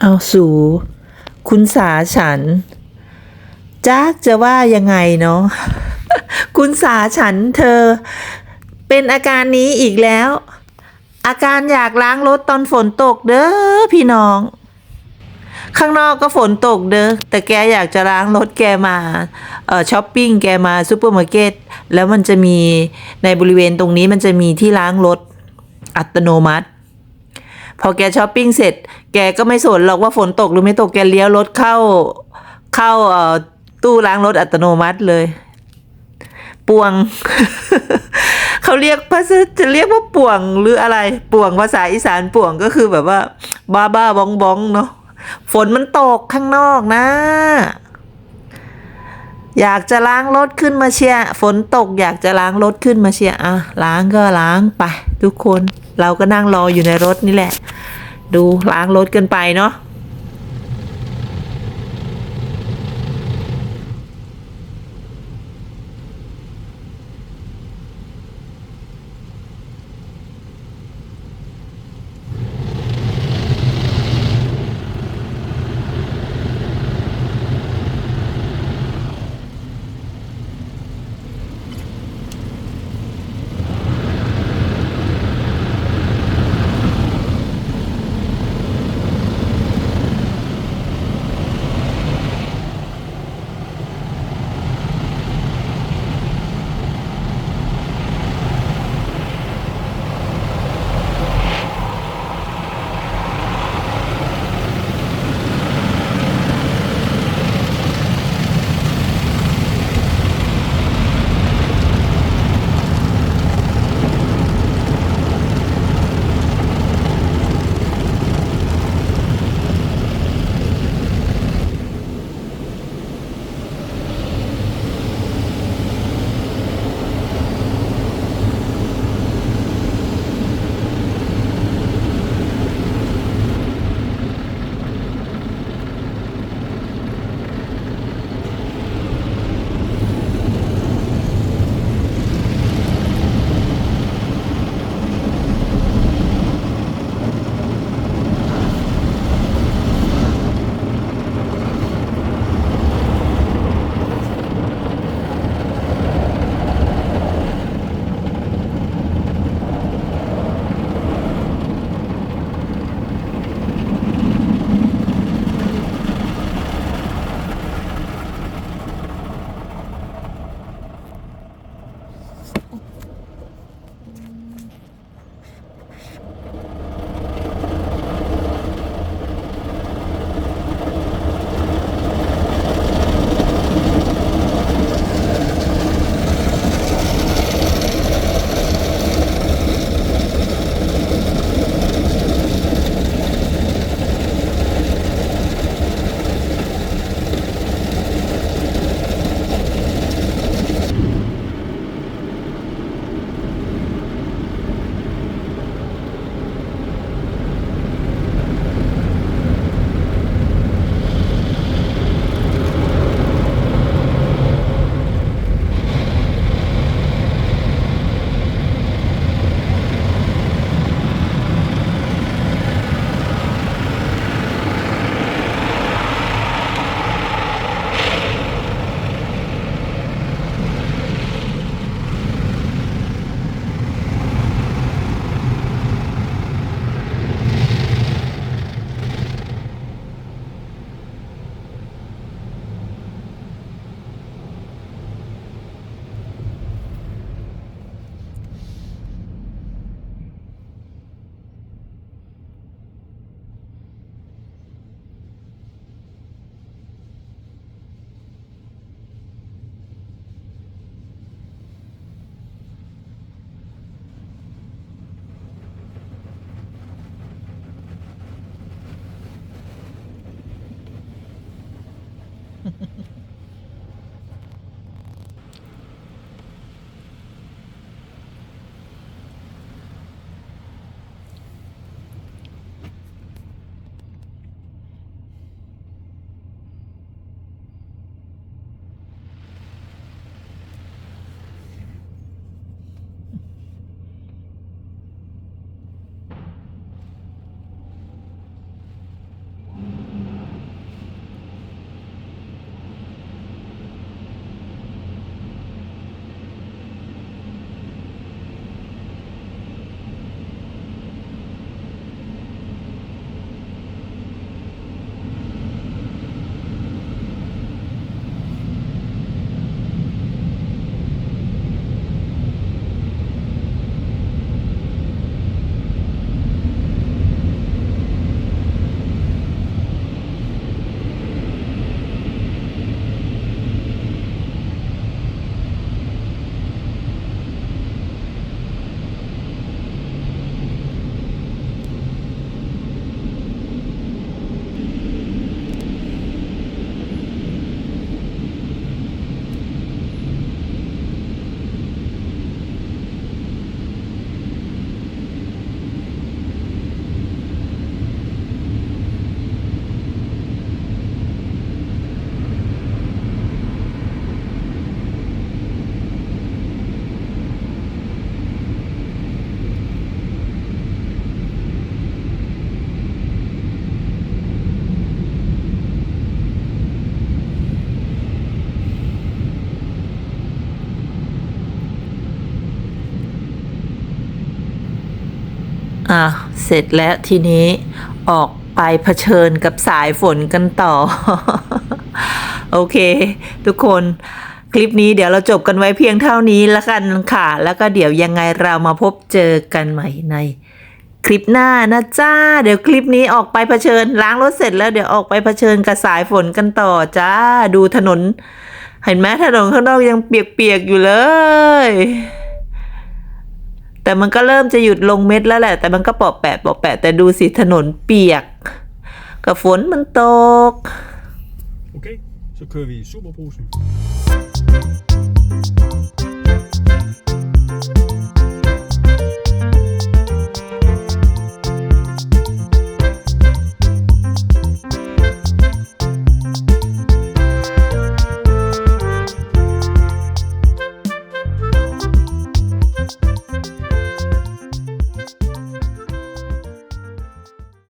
เอาสูคุณสาฉันจักจะว่ายังไงเนาะคุณสาฉันเธอ เป็นอาการนี้อีกแล้ว อาการอยากล้างรถตอนฝนตกเด้อพี่น้อง ข้างนอกก็ฝนตกเด้อแต่แกอยากจะล้างรถแกมาเอ่อช้อปปิ้งแกมาซูเปอร์มาร์เก็ตแล้วมันจะมีในบริเวณตรงนี้มันจะมีที่ล้างรถอัตโนมัติ พอแกช้อปปิ้งเสร็จ กก็ไม่สนหรอกว่าฝนตกหรือไม่ตกแกเลี้ยวรถเข้า เข้าเอ่อตู้ล้างรถอัตโนมัติเลยป่วง เขาเรียกภาษาจะเรียกว่าป่วงหรืออะไรป่วงภาษาอีสานป่วงก็คือแบบว่า บ้าบ้าบองบองเนาะฝนมันตกข้างนอกนะ อยากจะล้างรถขึ้นมาเชียฝนตก อยากจะล้างรถขึ้นมาเชียอะล้างก็ล้างไปทุกคน เราก็นั่งรออยู่ในรถนี่แหละ ดูล้างรถกันไปเนาะ เสร็จแล้วทีนี้ออกไปเผชิญกับสายฝนกันต่อ โอเค ทุกคนคลิปนี้เดี๋ยวเราจบกันไว้เพียงเท่านี้ละกันค่ะ แล้วก็เดี๋ยวยังไงเรามาพบเจอกันใหม่ใน คลิปหน้านะจ้า เดี๋ยวคลิปนี้ออกไปเผชิญล้างรถเสร็จแล้วเดี๋ยวออกไปเผชิญกับสายฝนกันต่อจ้า ดูถนน เห็นไหมถนนข้างนอกยังเปียกๆอยู่เลย แต่มันก็เริ่มจะหยุดลงเม็ดแล้วแหละ แต่มันก็ปอบแปะปอบแปะ แต่ดูสิถนนเปียก กับฝนมันตก Okay, så kører vi i superbrusen.